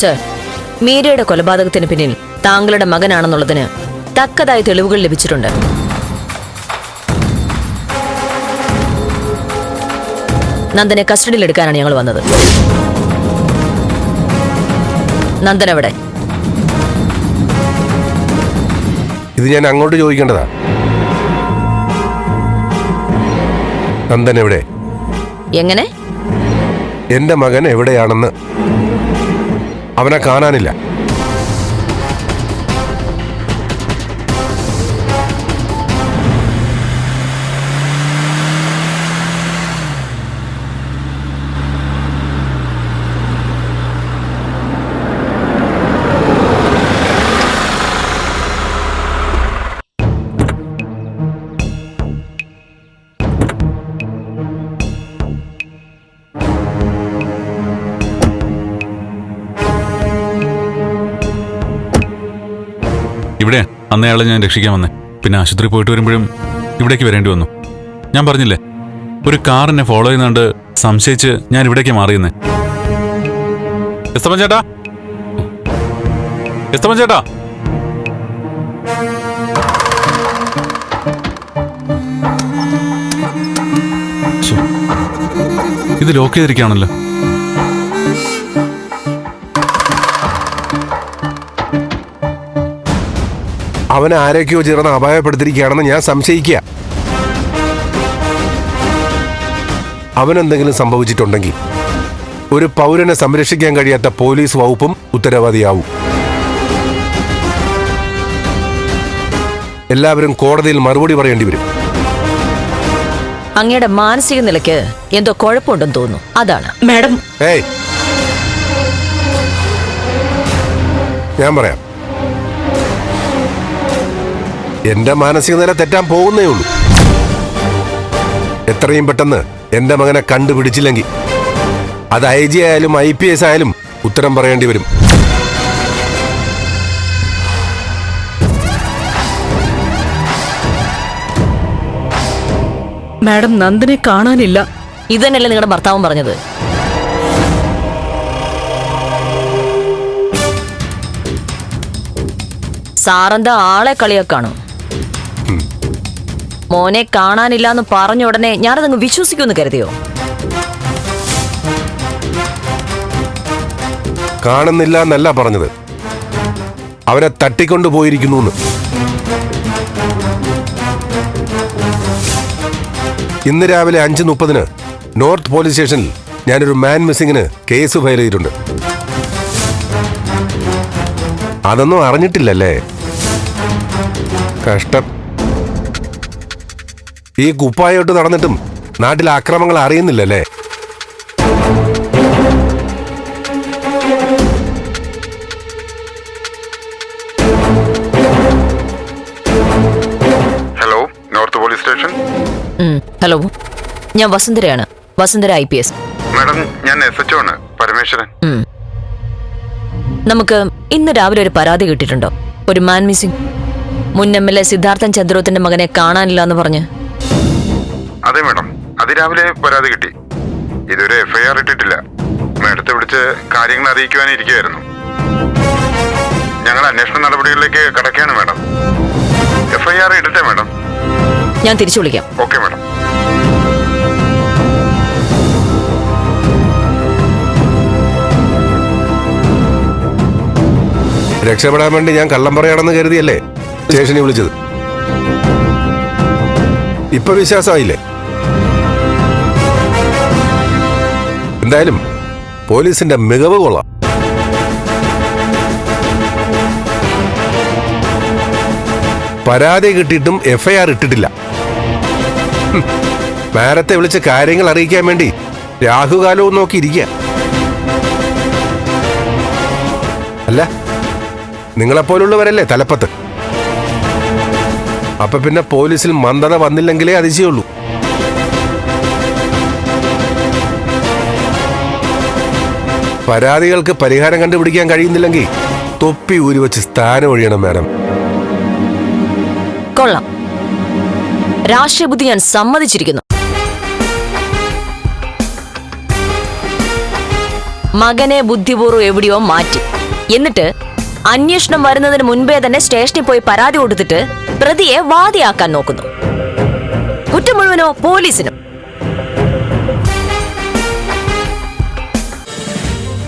Sir മീരയുടെ കൊലപാതകത്തിന് പിന്നിൽ താങ്കളുടെ മകനാണെന്നുള്ളതിന് തക്കതായ തെളിവുകൾ ലഭിച്ചിട്ടുണ്ട്. നന്ദനെ കസ്റ്റഡിയിൽ എടുക്കാനാണ് ഞങ്ങൾ വന്നത്. നന്ദൻ എവിടെ? ഇത് ഞാൻ അങ്ങോട്ട് ചോദിക്കേണ്ടതാ. നന്ദൻ എവിടെ? എങ്ങനെ? എന്റെ മകൻ എവിടെയാണെന്ന് അവനെ കാണാനില്ല. അന്നയാളെ ഞാൻ രക്ഷിക്കാൻ വന്നേ. പിന്നെ ആശുപത്രി പോയിട്ട് വരുമ്പോഴും ഇവിടേക്ക് വരേണ്ടി വന്നു. ഞാൻ പറഞ്ഞില്ലേ ഒരു കാർ എന്നെ ഫോളോ ചെയ്യുന്നുണ്ട് സംശയിച്ച് ഞാൻ ഇവിടേക്ക് മാറിയെന്നേ. എസ്തമൻ ചേട്ടാ. എസ്തമൻ ചേട്ടാ. ഇത് ലോക്ക് ചെയ്തിരിക്കുകയാണല്ലോ. അവനെ ആരൊക്കെയോ ചേർന്ന് അപായപ്പെടുത്തിയിരിക്കുകയാണെന്ന് ഞാൻ സംശയിക്കുക. അവനെന്തെങ്കിലും സംഭവിച്ചിട്ടുണ്ടെങ്കിൽ ഒരു പൗരനെ സംരക്ഷിക്കാൻ കഴിയാത്ത പോലീസ് വകുപ്പും ഉത്തരവാദിയാവും. എല്ലാവരും കോടതിയിൽ മറുപടി പറയേണ്ടി വരും. അങ്ങയുടെ മാനസിക നിലയ്ക്ക് എന്തോ കുഴപ്പമുണ്ടെന്ന് തോന്നുന്നു. അതാണ്. മാഡം. ഏയ്. ഞാൻ പറയാം. എന്റെ മാനസിക നില തെറ്റാൻ പോകുന്നേ ഉള്ളൂ. എത്രയും പെട്ടെന്ന് എന്റെ മകനെ കണ്ടുപിടിച്ചില്ലെങ്കിൽ അത് ഐ ജി ആയാലും ഐ പി എസ് ആയാലും ഉത്തരം പറയേണ്ടി വരും. മാഡം നന്ദനെ കാണാനില്ല. ഇതന്നെയല്ലേ നിങ്ങളുടെ ഭർത്താവും പറഞ്ഞത്? സാറെന്താ ആളെ കളിയാക്കാണോ? മോനെ കാണാനില്ല എന്ന് പറഞ്ഞ ഉടനെ ഞാനതങ്ങ് വിശ്വസിക്കുമെന്ന് കരുതിയോ? കാണുന്നില്ല എന്നല്ല പറഞ്ഞത്. അവനെ തട്ടിക്കൊണ്ടു പോയിരിക്കുന്നു ഇന്ന് രാവിലെ അഞ്ച് മുപ്പതിന് നോർത്ത് പോലീസ് സ്റ്റേഷനിൽ ഞാനൊരു മാൻ മിസ്സിങ്ങിന് കേസ് ഫയൽ ചെയ്തിട്ടുണ്ട്. അതൊന്നും അറിഞ്ഞിട്ടില്ലല്ലേ? കഷ്ടം. ഈ കുപ്പായോട്ട് നടന്നിട്ടും നാട്ടിലെ അക്രമങ്ങൾ അറിയുന്നില്ലല്ലേ? Hello north police station hello. ഞാൻ വസുന്ധരയാണ്. Vasundhara I P S. Madam ഞാൻ എസ് എച്ച് ആണ്. പരമേശ്വരൻ. നമുക്ക് ഇന്ന് രാവിലെ ഒരു പരാതി കിട്ടിയിട്ടുണ്ടോ? ഒരു മാൻ മിസ്സിംഗ് മുൻ എം എൽ എ സിദ്ധാർത്ഥൻ ചന്ദ്രോത്തിന്റെ മകനെ കാണാനില്ല എന്ന് പറഞ്ഞ് അതെ മാഡം. അതിരാവിലെ പരാതി കിട്ടി. ഇതൊരു എഫ്ഐആർ ഇട്ടിട്ടില്ല. മാഡത്തെ വിളിച്ച് കാര്യങ്ങൾ അറിയിക്കുവാനിരിക്കുമായിരുന്നു ഞങ്ങൾ അന്വേഷണ നടപടികളിലേക്ക് കടക്കുകയാണ് മാഡം. എഫ്ഐആർ ഇടട്ടെ മാഡം. ഞാൻ തിരിച്ചു വിളിക്കാം. Okay madam. രക്ഷപ്പെടാൻ വേണ്ടി ഞാൻ കള്ളം പറയാണെന്ന് കരുതിയല്ലേ? സ്റ്റേഷനിൽ വിളിച്ചത്. ഇപ്പൊ വിശ്വാസമായില്ലേ? എന്തായാലും പോലീസിന്റെ മികവ് കൊള്ളാം. പരാതി കിട്ടിയിട്ടും എഫ്ഐആർ ഇട്ടിട്ടില്ല. നേരത്തെ വിളിച്ച് കാര്യങ്ങൾ അറിയിക്കാൻ വേണ്ടി രാഹുകാലവും നോക്കി ഇരിക്കുക. അല്ല നിങ്ങളെപ്പോലുള്ളവരല്ലേ തലപ്പത്ത്? അപ്പൊ പിന്നെ പോലീസിൽ മന്ദത വന്നില്ലെങ്കിലേ അതിശയുള്ളൂ പരാതികൾക്ക് പരിഹാരം കണ്ടുപിടിക്കാൻ കഴിയുന്നില്ലെങ്കിൽ തൊപ്പി ഊരി വെച്ച് സ്ഥാനം ഒഴിയണം മാഡം. കൊള്ളാം. രാഷ്ട്രപതി ഞാൻ സമ്മതിച്ചിരിക്കുന്നു. മകനെ ബുദ്ധിപൂർവം എവിടെയോ മാറ്റി. എന്നിട്ട് അന്വേഷണം വരുന്നതിന് മുൻപേ തന്നെ സ്റ്റേഷനിൽ പോയി പരാതി കൊടുത്തിട്ട് പ്രതിയെ വാദിയാക്കാൻ നോക്കുന്നു. കുറ്റം മുഴുവനോ പോലീസിനും.